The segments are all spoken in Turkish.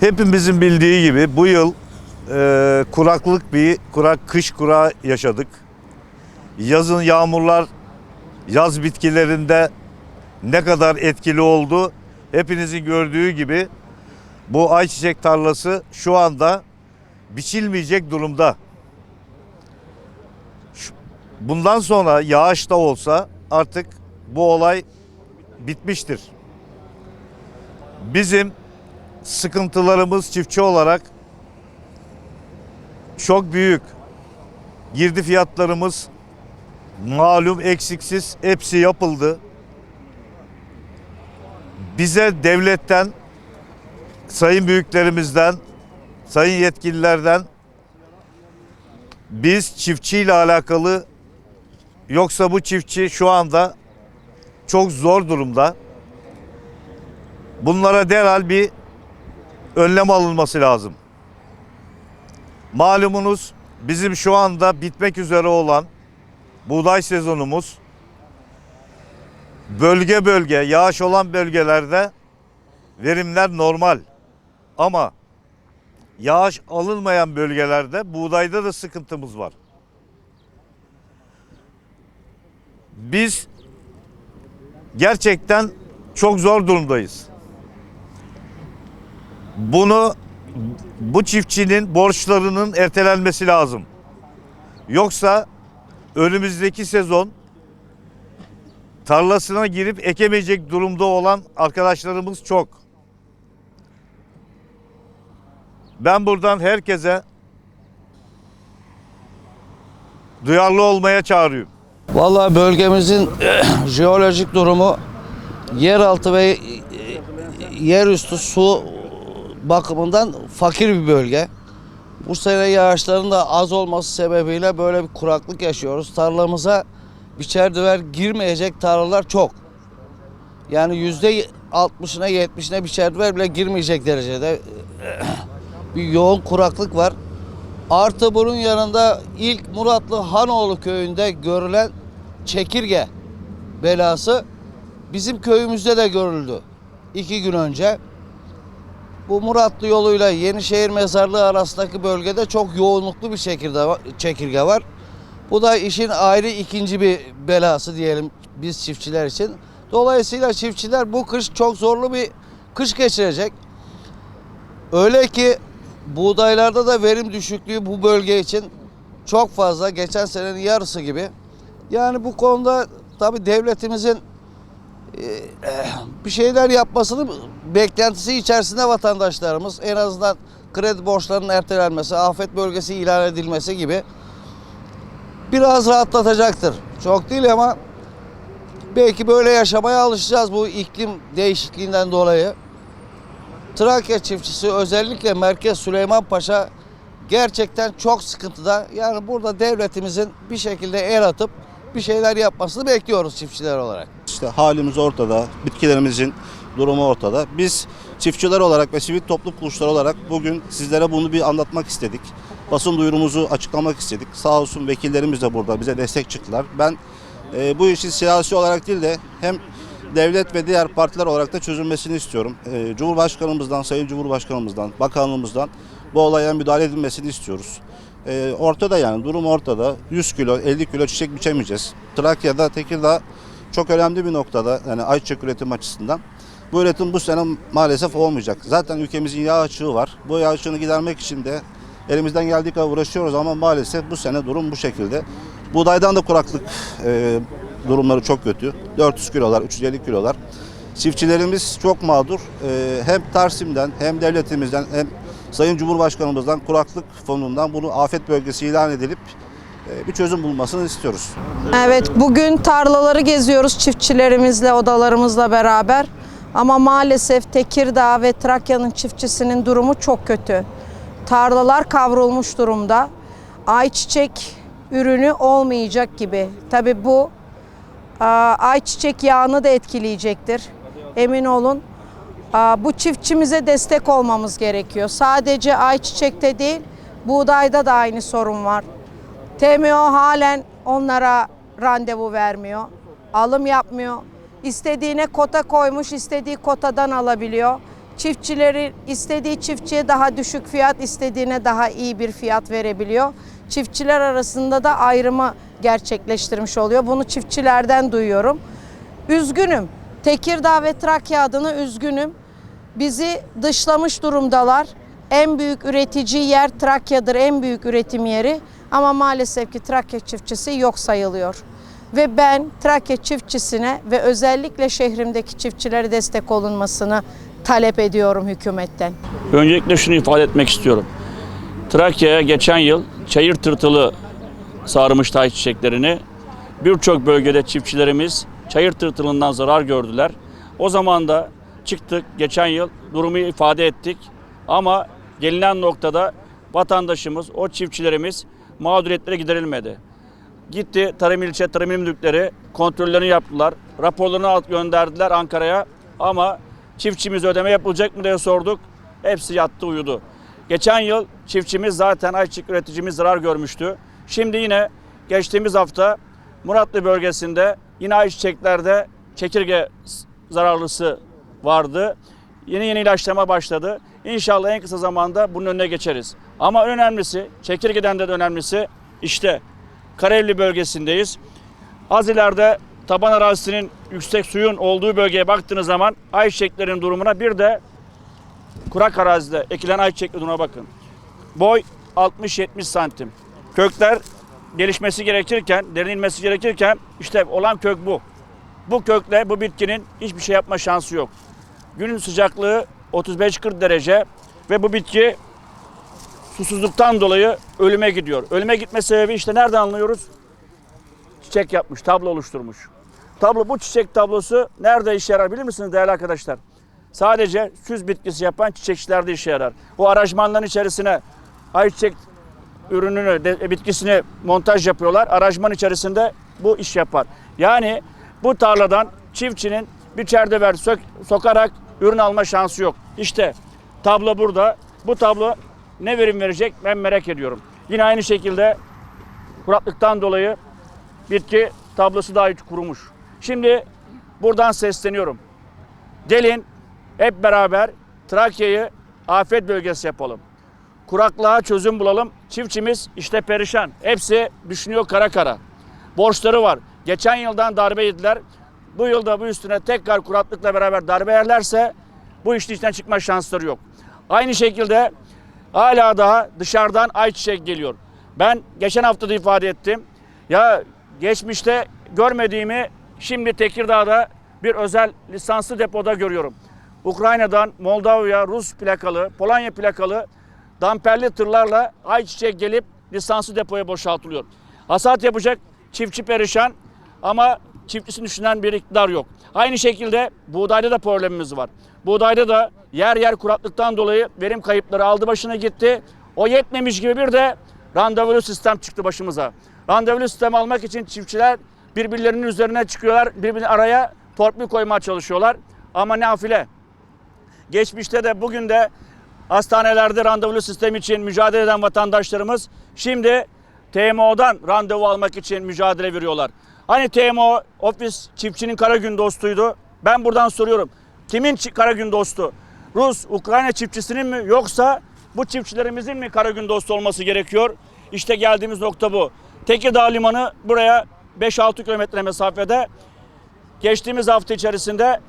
Hepimizin bildiği gibi bu yıl e, kuraklık bir kurak kış kurağı yaşadık. Yazın yağmurlar yaz bitkilerinde ne kadar etkili oldu hepinizin gördüğü gibi bu ayçiçek tarlası şu anda biçilmeyecek durumda. Bundan sonra yağış da olsa artık bu olay bitmiştir. Bizim sıkıntılarımız çiftçi olarak çok büyük. Girdi fiyatlarımız malum eksiksiz hepsi yapıldı. Bize devletten, sayın büyüklerimizden, sayın yetkililerden biz çiftçiyle alakalı yoksa bu çiftçi şu anda çok zor durumda. Bunlara derhal bir önlem alınması lazım. Malumunuz bizim şu anda bitmek üzere olan buğday sezonumuz bölge bölge yağış olan bölgelerde verimler normal. Ama yağış alınmayan bölgelerde buğdayda da sıkıntımız var. Biz gerçekten çok zor durumdayız. Bunu bu çiftçinin borçlarının ertelenmesi lazım. Yoksa önümüzdeki sezon tarlasına girip ekemeyecek durumda olan arkadaşlarımız çok. Ben buradan herkese duyarlı olmaya çağırıyorum. Vallahi bölgemizin jeolojik durumu yeraltı ve yerüstü su bakımından fakir bir bölge. Bu sene yağışların da az olması sebebiyle böyle bir kuraklık yaşıyoruz. Tarlamıza biçer düver girmeyecek tarlalar çok. Yani yüzde 60'ına 70'ine biçer düver bile girmeyecek derecede bir yoğun kuraklık var. Artı bunun yanında ilk Muratlı Hanoğlu köyünde görülen çekirge belası bizim köyümüzde de görüldü. iki gün önce. Bu Muratlı yoluyla Yenişehir Mezarlığı arasındaki bölgede çok yoğunluklu bir var. Çekirge var. Bu da işin ayrı ikinci bir belası diyelim biz çiftçiler için. Dolayısıyla çiftçiler bu kış çok zorlu bir kış geçirecek. Öyle ki buğdaylarda da verim düşüklüğü bu bölge için çok fazla. Geçen senenin yarısı gibi. Yani bu konuda tabii devletimizin bir şeyler yapmasını beklentisi içerisinde vatandaşlarımız en azından kredi borçlarının ertelenmesi, afet bölgesi ilan edilmesi gibi biraz rahatlatacaktır. Çok değil ama belki böyle yaşamaya alışacağız bu iklim değişikliğinden dolayı. Trakya çiftçisi özellikle Merkez Süleymanpaşa gerçekten çok sıkıntıda. Yani burada devletimizin bir şekilde el atıp bir şeyler yapmasını bekliyoruz çiftçiler olarak. İşte halimiz ortada, bitkilerimizin durumu ortada. Biz çiftçiler olarak ve sivil toplum kuruluşları olarak bugün sizlere bunu bir anlatmak istedik. Basın duyurumuzu açıklamak istedik. Sağ olsun vekillerimiz de burada bize destek çıktılar. Ben e, bu işin siyasi olarak değil de hem devlet ve diğer partiler olarak da çözülmesini istiyorum. E, Cumhurbaşkanımızdan, Sayın Cumhurbaşkanımızdan, bakanlığımızdan bu olaya müdahale edilmesini istiyoruz. E, ortada yani durum ortada. 100 kilo, 50 kilo çiçek biçemeyeceğiz. Trakya'da, Tekirdağ çok önemli bir noktada yani ayçiçek üretim açısından. Bu üretim bu sene maalesef olmayacak. Zaten ülkemizin yağ açığı var. Bu yağ açığını gidermek için de elimizden geldiği kadar uğraşıyoruz ama maalesef bu sene durum bu şekilde. Buğdaydan da kuraklık e, durumları çok kötü. 400 kilolar, 350 kilolar. Çiftçilerimiz çok mağdur. E, hem Tarsim'den hem devletimizden hem Sayın Cumhurbaşkanımızdan kuraklık fonundan bunu afet bölgesi ilan edilip bir çözüm bulmasını istiyoruz. Evet, bugün tarlaları geziyoruz çiftçilerimizle, odalarımızla beraber. Ama maalesef Tekirdağ ve Trakya'nın çiftçisinin durumu çok kötü. Tarlalar kavrulmuş durumda. Ayçiçek ürünü olmayacak gibi. Tabii bu ayçiçek yağını da etkileyecektir. Emin olun. Bu çiftçimize destek olmamız gerekiyor. Sadece ayçiçekte değil, buğdayda da aynı sorun var. TMO halen onlara randevu vermiyor. Alım yapmıyor. İstediğine kota koymuş, istediği kotadan alabiliyor. Çiftçileri istediği çiftçiye daha düşük fiyat, istediğine daha iyi bir fiyat verebiliyor. Çiftçiler arasında da ayrımı gerçekleştirmiş oluyor. Bunu çiftçilerden duyuyorum. Üzgünüm. Tekirdağ ve Trakya adına üzgünüm. Bizi dışlamış durumdalar. En büyük üretici yer Trakya'dır, en büyük üretim yeri. Ama maalesef ki Trakya çiftçisi yok sayılıyor. Ve ben Trakya çiftçisine ve özellikle şehrimdeki çiftçilere destek olunmasını talep ediyorum hükümetten. Öncelikle şunu ifade etmek istiyorum. Trakya'ya geçen yıl çayır tırtılı sarmış tay çiçeklerini birçok bölgede çiftçilerimiz çayır tırtılından zarar gördüler. O zaman da çıktık geçen yıl durumu ifade ettik ama gelinen noktada vatandaşımız, o çiftçilerimiz mağduriyetlere giderilmedi. Gitti Tarım İlçe Tarım İl Müdürlükleri kontrollerini yaptılar. Raporlarını gönderdiler Ankara'ya ama çiftçimiz ödeme yapılacak mı diye sorduk. Hepsi yattı uyudu. Geçen yıl çiftçimiz zaten ayçiçek üreticimiz zarar görmüştü. Şimdi yine geçtiğimiz hafta Muratlı bölgesinde yine ayçiçeklerde çekirge zararlısı vardı. Yeni yeni ilaçlama başladı. İnşallah en kısa zamanda bunun önüne geçeriz. Ama önemlisi, çekirgeden de önemlisi işte Kareli bölgesindeyiz. Az ileride taban arazisinin yüksek suyun olduğu bölgeye baktığınız zaman ayçiçeklerin durumuna bir de kurak arazide ekilen ayçiçekli durumuna bakın. Boy 60-70 santim. Kökler gelişmesi gerekirken, derinilmesi gerekirken işte olan kök bu. Bu kökle bu bitkinin hiçbir şey yapma şansı yok. Günün sıcaklığı 35-40 derece ve bu bitki susuzluktan dolayı ölüme gidiyor. Ölüme gitme sebebi işte nereden anlıyoruz? Çiçek yapmış, tablo oluşturmuş. Tablo bu çiçek tablosu nerede işe yarar bilir misiniz değerli arkadaşlar? Sadece süs bitkisi yapan çiçekçilerde işe yarar. Bu aranjmanların içerisine ayçiçek ürününü, de- bitkisini montaj yapıyorlar. Aranjman içerisinde bu iş yapar. Yani bu tarladan çiftçinin bir çerdever sök, sokarak ürün alma şansı yok. İşte tablo burada. Bu tablo ne verim verecek ben merak ediyorum. Yine aynı şekilde kuraklıktan dolayı bitki tablosu daha hiç kurumuş. Şimdi buradan sesleniyorum. Gelin hep beraber Trakya'yı afet bölgesi yapalım. Kuraklığa çözüm bulalım. Çiftçimiz işte perişan. Hepsi düşünüyor kara kara. Borçları var. Geçen yıldan darbe yediler. Bu yılda bu üstüne tekrar kuraklıkla beraber darbe yerlerse bu işin içinden çıkma şansları yok. Aynı şekilde hala daha dışarıdan ayçiçek geliyor. Ben geçen hafta da ifade ettim. Ya geçmişte görmediğimi şimdi Tekirdağ'da bir özel lisanslı depoda görüyorum. Ukrayna'dan Moldova, Rus plakalı, Polonya plakalı damperli tırlarla ayçiçek gelip lisanslı depoya boşaltılıyor. Hasat yapacak çiftçi perişan ama çiftçisini düşünen bir iktidar yok. Aynı şekilde buğdayda da problemimiz var. Buğdayda da yer yer kuraklıktan dolayı verim kayıpları aldı başına gitti. O yetmemiş gibi bir de randevulu sistem çıktı başımıza. Randevulu sistem almak için çiftçiler birbirlerinin üzerine çıkıyorlar. Birbirini araya torpil koymaya çalışıyorlar. Ama nafile. Geçmişte de bugün de hastanelerde randevulu sistem için mücadele eden vatandaşlarımız şimdi TMO'dan randevu almak için mücadele veriyorlar. Hani TMO ofis çiftçinin kara gün dostuydu. Ben buradan soruyorum. Kimin çi- kara gün dostu? Rus, Ukrayna çiftçisinin mi yoksa bu çiftçilerimizin mi kara gün dostu olması gerekiyor? İşte geldiğimiz nokta bu. Tekirdağ Limanı buraya 5-6 kilometre mesafede. Geçtiğimiz hafta içerisinde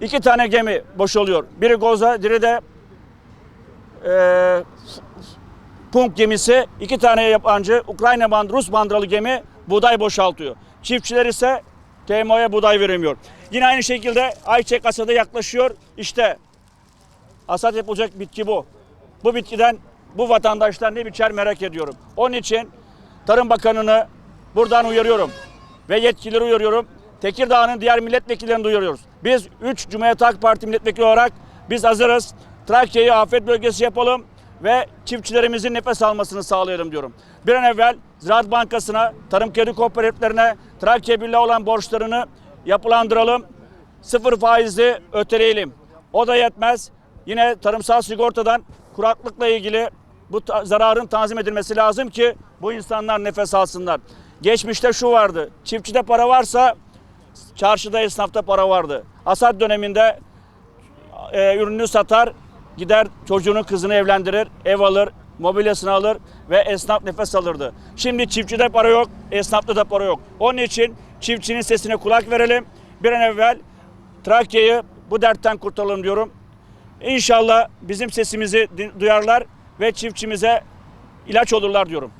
iki tane gemi boşalıyor. Biri Goza, biri de e, Punk gemisi iki tane yabancı Ukrayna bandı, Rus bandıralı gemi buğday boşaltıyor. Çiftçiler ise TMO'ya buğday veremiyor. Yine aynı şekilde ayçiçek hasadı yaklaşıyor. İşte hasat yapılacak bitki bu. Bu bitkiden bu vatandaşlar ne biçer merak ediyorum. Onun için Tarım Bakanı'nı buradan uyarıyorum ve yetkilileri uyarıyorum. Tekirdağ'ın diğer milletvekillerini duyuruyoruz. Biz 3 Cumhuriyet Halk Parti milletvekili olarak biz hazırız. Trakya'yı afet bölgesi yapalım ve çiftçilerimizin nefes almasını sağlayalım diyorum. Bir an evvel Ziraat Bankası'na, tarım kredi kooperatiflerine, Trakya Birliği olan borçlarını yapılandıralım. Sıfır faizli öteleyelim. O da yetmez. Yine tarımsal sigortadan kuraklıkla ilgili bu ta- zararın tanzim edilmesi lazım ki bu insanlar nefes alsınlar. Geçmişte şu vardı. Çiftçide para varsa çarşıda esnafta para vardı. Hasat döneminde e, ürününü satar, gider çocuğunu kızını evlendirir, ev alır, mobilyasını alır ve esnaf nefes alırdı. Şimdi çiftçide para yok, esnafta da para yok. Onun için çiftçinin sesine kulak verelim. Bir an evvel Trakya'yı bu dertten kurtaralım diyorum. İnşallah bizim sesimizi duyarlar ve çiftçimize ilaç olurlar diyorum.